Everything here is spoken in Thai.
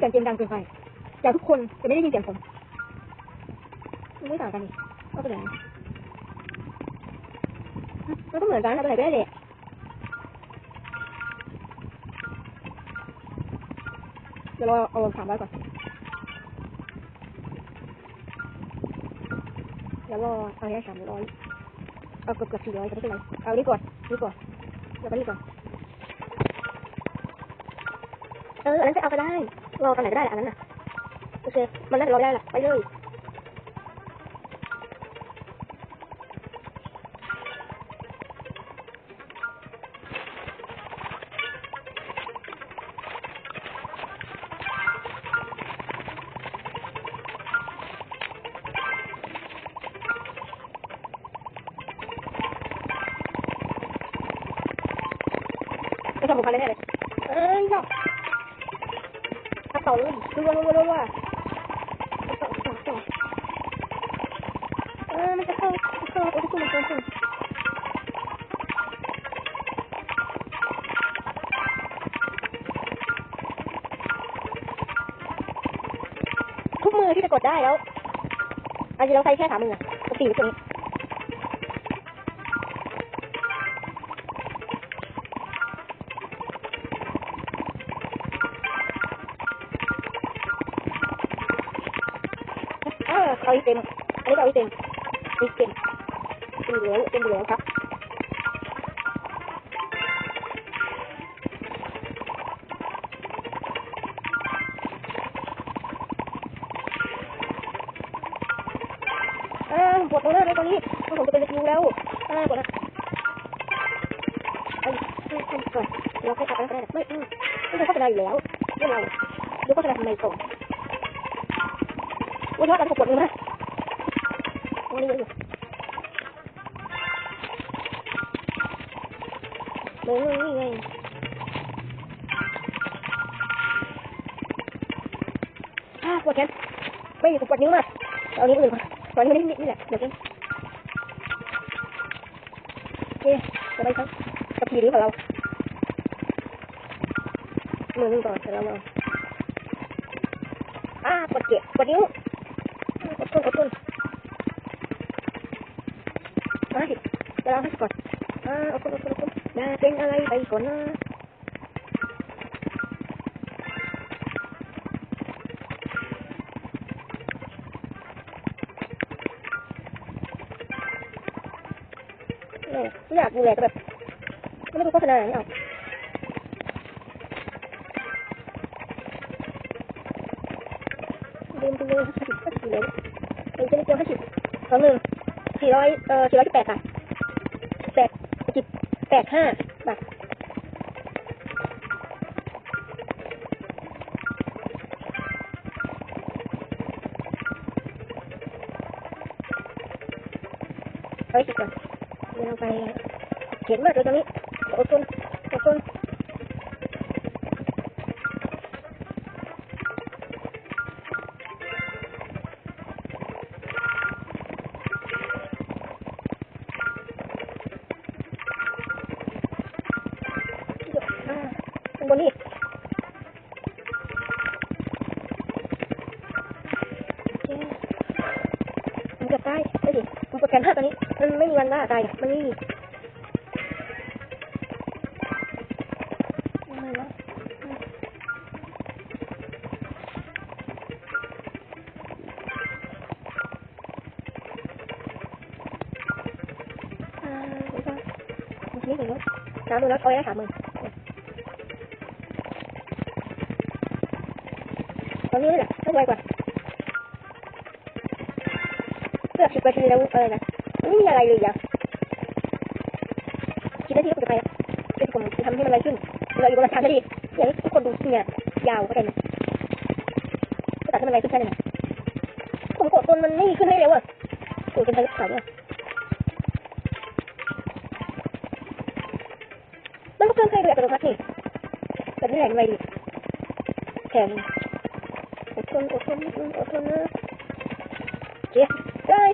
แต่งเกมดังเกินไปแต่ทุกคนจะไม่ได้ยินเสียงผมไม่ต่างกันนี่ก็เป็นอย่างนี้มันก็เหมือนกันเราไปไหนก็ได้เลยเดี๋ยวเราเอาสามร้อยก่อนแล้วก็เอาแค่สามร้อยเอาเกือบเกือบสี่ร้อยจะไม่เป็นไรเอานี่ก่อนนี่ก่อนแล้วก็นี่ก่อนเอออันนั้นจะเอาก็ได้ รอตอนไหนก็ได้แหละอันนั้นน่ะโอเค มันน่าจะรอได้แหละไปเลยไม่ชอบผมคันเลยเนี่ยเลยเอ้ยชอบขับต่อ เลยรัวรัวรัวรัวต่อต่อต่อเออมันจะเข้าเข้าโอ้ยคุณมันเกินทุกมือที่จะกดได้แล้วอันนี้เราใช้แค่สามืออะปกติอยู่ตรงนี้ เอาอีเต็มอันนี้ก็เอาอีเต็มอีเต็มเต็มเหลือเต็มเหลือครับอ่าปวดตรงหน้าเลยตอนนี้ผมจะเป็นคิวแล้วอ่าปวดนะไอ้ไอ้ไอ้ก่อนเราแค่ทำอะไรก็ได้ไม่อืมไม่ต้องโฆษณาอยู่แล้วไม่องเราดูโฆษณาทำไมก่อนวันนี้ว่าการปวดมือมาวันนี้เยอะ อยู่มืออนี่ไงอ่าปวดแขนไม่อยู่ปวดนิ้วมากเอานิ้วอื่นก่อนนนี้ไม่ได้นี่แหละเดี๋ยวเองโอเคจะไปครับกับผีนี้ของเรามือนึงก่อนเร็จแล้วมาอ่าปวดเจ็บปวดนิ้วอดทนอดทน มาสิจะเล่าให้ก่อนอ่าอดทนอดทนอดทนอย่าเป็นอะไรไปก่อนนะไม่อยากดูแลแบบไม่ดูโฆษณาอย่างนี้เอาลืมไปเลยห้าสิบห้าสิบเลยหนึ่งจะมีเกียวห้าสิบสองหนึ่ง สี่ร้อยเอ่อสี่ร้อยสิบแปดบาทแปดสิบแปดห้าบาทร้อยสิบก่อนเดี๋ยวเราไปเขียนมากเลยตรงนี้อดทนอดทน อ้ดิมันโปรแกรมห้าตอนนี้ มันไม่มีวันว่าตายมันไม่มีไม่แล้วอ่าเดี๋ยวก่อนนี่เดี๋ยวนะสามหมื่นแล้วเอาไว้ได้สามหมื่นตอนนี้แหละต้องไวกว่า สิบนาทีแล้วอะไรนะไม่มีอะไรเลยอะคิดนาทีก็จะไปเป็นผมทำให้มันอะไวขึ้น เราอยู่ประมาณสามนาทีอยางนี้ทุกคนดูเนี่ยยาวเข้าใจไหมก็ตัดให้มันอะไวขึ้นแค่นั้นผมกดจนมันไม่มีขึ้นให้เร็วอะกดจนไปสายอะมันก็เพิ่มให้โดยอัตโนมัตินี่แต่ไม่แรงไวดิแถมอดทนอดทนอดทนนะเจ๊ ได้